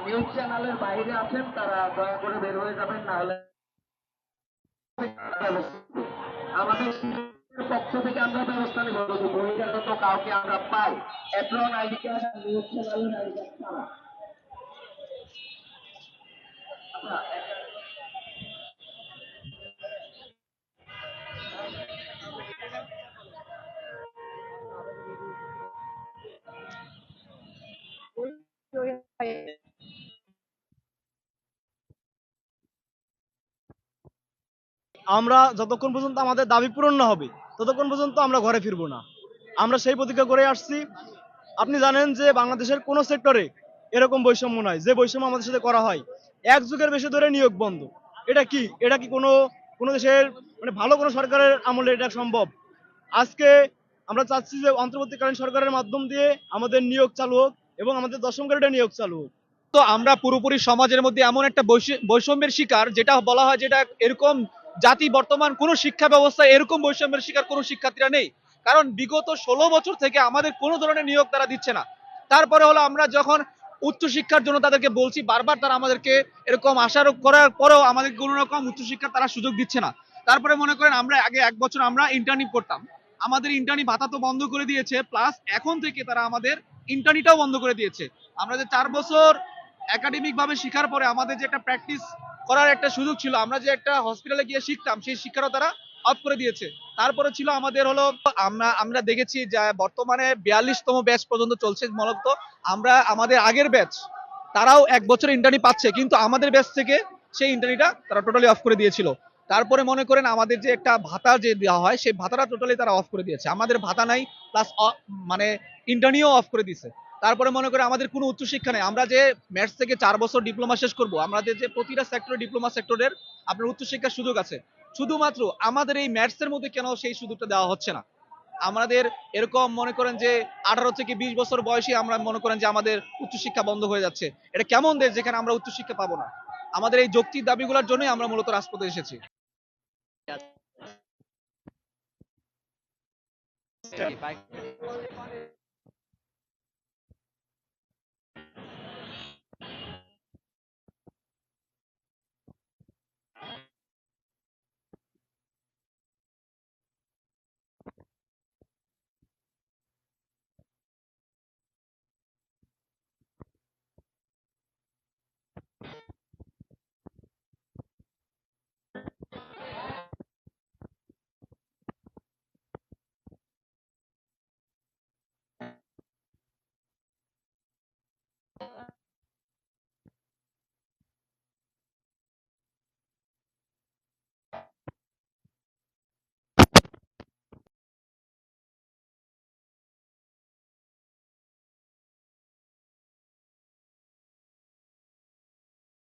News চ্যানেলের বাইরে আছেন তারা দয়া করে বের হয়ে যাবেন না আমাদের পক্ষ থেকে আমরা কাউকে আমরা পাই অ্যাপ্রন আইডি কার্ড নিউজ চ্যানেলের আইডি ছাড়া আমরা যতক্ষণ পর্যন্ত আমাদের দাবি পূরণ না হবে, ততক্ষণ পর্যন্ত আমরা ঘরে ফিরবো না। আমরা সেই প্রতিজ্ঞা করে আসছি। আপনি জানেন যে বাংলাদেশের কোনো সেক্টরে এরকম বৈষম্য নাই, যে বৈষম্য আমাদের সাথে করা হয়, এক যুগের বেশি ধরে নিয়োগ বন্ধ। এটা কি? এটা কি কোনো কোনো দেশের মানে ভালো কোনো সরকারের আমলে এটা সম্ভব? আজকে আমরা চাচ্ছি যে অন্তর্বর্তীকালীন সরকারের মাধ্যম দিয়ে আমাদের নিয়োগ চালু হোক এবং আমাদের দশম গ্রেডে নিয়োগ চালু হোক। তো আমরা পুরোপুরি সমাজের মধ্যে এমন একটা বৈষম্যের শিকার, যেটা বলা হয় যেটা এরকম জাতি বর্তমান কোনো শিক্ষা ব্যবস্থায় এরকম বৈষম্যের শিকার কোনো শিক্ষার্থীরা নেই। কারণ বিগত ষোলো বছর থেকে আমাদের কোনো ধরনের নিয়োগ তারা দিচ্ছে না। তারপরে হলো আমরা যখন উচ্চশিক্ষার জন্য তাদেরকে বলছি, বারবার তারা আমাদেরকে এরকম আশারোপ করার পরেও আমাদের কোনো রকম উচ্চশিক্ষার তারা সুযোগ দিচ্ছে না। তারপরে মনে করেন আমরা আগে এক বছর আমরা ইন্টার্নশিপ করতাম। আমাদের ইন্টার্নি ভাতা তো বন্ধ করে দিয়েছে প্লাস এখন থেকে তারা আমাদের ইন্টার্নিটাও বন্ধ করে দিয়েছে। আমরা যে চার বছর একাডেমিক ভাবে শেখার পরে আমাদের যে একটা প্র্যাকটিস করার একটা সুযোগ ছিল। আমরা যে একটা হসপিটালে গিয়ে শিখতাম, সেই শিক্ষারও তারা অফ করে দিয়েছে। তারপরে ছিল আমাদের হলো, আমরা আমরা দেখেছি যে বর্তমানে বিয়াল্লিশতম ব্যাচ পর্যন্ত চলছে মূলত। আমরা, আমাদের আগের ব্যাচ তারাও এক বছর ইন্টারনি পাচ্ছে, কিন্তু আমাদের ব্যাচ থেকে সেই ইন্টার্নিটা তারা টোটালি অফ করে দিয়েছিল। তারপরে মনে করেন আমাদের যে একটা ভাতা যে দেওয়া হয়, সেই ভাতাটা টোটালি তারা অফ করে দিয়েছে। আমাদের ভাতা নাই প্লাস মানে ইন্টারনিও অফ করে দিয়েছে। তারপরে মনে করেন আমাদের কোনো উচ্চশিক্ষা নেই। আমরা যে ম্যাথস থেকে চার বছর ডিপ্লোমা শেষ করব আমাদের যে প্রতিটা সেক্টরে ডিপ্লোমা সেক্টরের আপনার উচ্চশিক্ষার সুযোগ আছে। শুধুমাত্র আমাদের এই ম্যাথসের মধ্যে কেন সেই সুযোগটা দেওয়া হচ্ছে না? আমাদের এরকম মনে করেন যে আঠারো থেকে বিশ বছর বয়সে আমরা মনে করেন যে আমাদের উচ্চশিক্ষা বন্ধ হয়ে যাচ্ছে। এটা কেমন দেশ যেখানে আমরা উচ্চশিক্ষা পাবো না? আমাদের এই যৌক্তিক দাবিগুলোর জন্যই আমরা মূলত রাজপথে এসেছি। Thank uh -huh.